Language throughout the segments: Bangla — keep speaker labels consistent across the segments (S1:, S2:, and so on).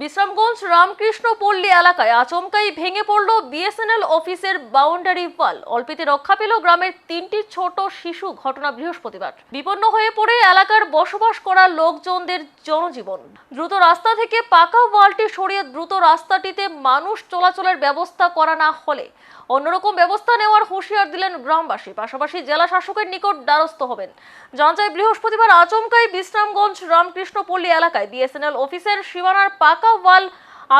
S1: বিশ্রামগঞ্জ রামকৃষ্ণ পল্লী এলাকায় আচমকাই ভেঙে পড়ল বিএসএনএল অফিসের বাউন্ডারি ওয়াল। অল্পেতে রক্ষা পেল গ্রামের তিনটি ছোট শিশু, ঘটনা বৃহস্পতিবার। বিপন্ন হয়ে পড়ে এলাকার বসবাস করা লোকজনদের জনজীবন। দ্রুত রাস্তা থেকে পাকা ওয়ালটি সরিয়ে দ্রুত রাস্তাটিতে মানুষ চলাচলের ব্যবস্থা করা না হলে অন্যরকম ব্যবস্থা নেওয়ার হুঁশিয়ার দিলেন গ্রামবাসী। পাশাপাশি জেলা শাসকের নিকট দ্বারস্থ হবেন। জানা যায় বৃহস্পতিবার আচমকাই বিশ্রামগঞ্জ রামকৃষ্ণপল্লী এলাকায় বিএসএনএল অফিসের সীমানার পাকা ওয়াল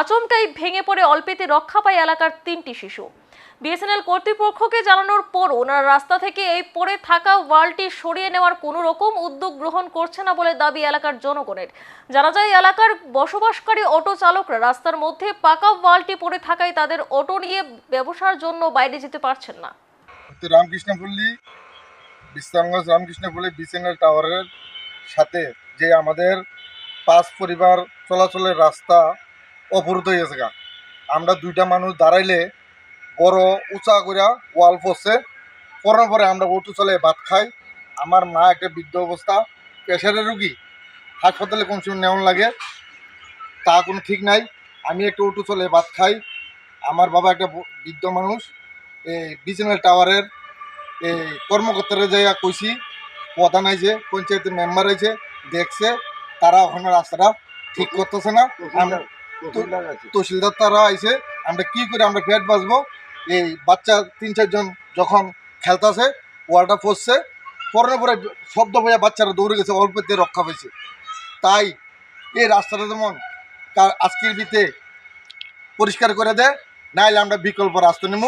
S1: আচমকাই ভেঙে পড়ে অল্পেতে রক্ষা পায় এলাকার তিনটি শিশু। বিএসএনএল কর্তৃপক্ষকে জানানোর পর ওনারা রাস্তা থেকে এই পড়ে থাকা ওয়ালটি সরিয়ে নেওয়ার কোনো রকম উদ্যোগ গ্রহণ করছে না বলে দাবি এলাকার জনগণের। জানা যায়, এলাকার বসবাসকারী অটো চালকরা রাস্তার মধ্যে পাকা ওয়ালটি পড়ে থাকায় তাদের অটো নিয়ে ব্যবসার জন্য বাইরে যেতে পারছেন না।
S2: তো রামকৃষ্ণপল্লী বিশ্রামগঞ্জ রামকৃষ্ণপল্লী বিসিএনএল টাওয়ারের সাথে যে আমাদের পাঁচ পরিবার চলাচলের রাস্তা অবরুদ্ধ হয়ে গেছে। আমরা দুইটা মানুষ দাঁড়াইলে বড় উঁচা করিয়া ওয়াল পড়ছে। পরার পরে আমরা অটো চলে ভাত খাই। আমার মা একটা বৃদ্ধ অবস্থা, প্রেশারের রুগী। হাসপাতালে কোন সময় নেওয়ান লাগে, তা কোনো ঠিক নাই। আমি একটা অটো চলে ভাত খাই। আমার বাবা একটা বৃদ্ধ মানুষ, এই বিজনেস টাওয়ারের, এই কর্মকর্তারা যাইয়া কইছি, প্রধান আইছে, পঞ্চায়েতের মেম্বার আইছে, দেখছে। তারা ওখানে রাস্তাটা ঠিক করতেছে না। আমরা তহসিলদার তারা আইছে আমরা কি করে আমরা ফেট বাঁচবো? এই বাচ্চা তিন চারজন যখন খেলতেছে ওয়ালটা পড়ছে পরে পরে শব্দ হয়ে বাচ্চারা দৌড়ে গেছে অল্পতে রক্ষা পেয়েছে। তাই এই রাস্তাটা যেমন তার আজকের ভিতে পরিষ্কার করে দেয় নাইলে আমরা বিকল্প রাস্তা নেব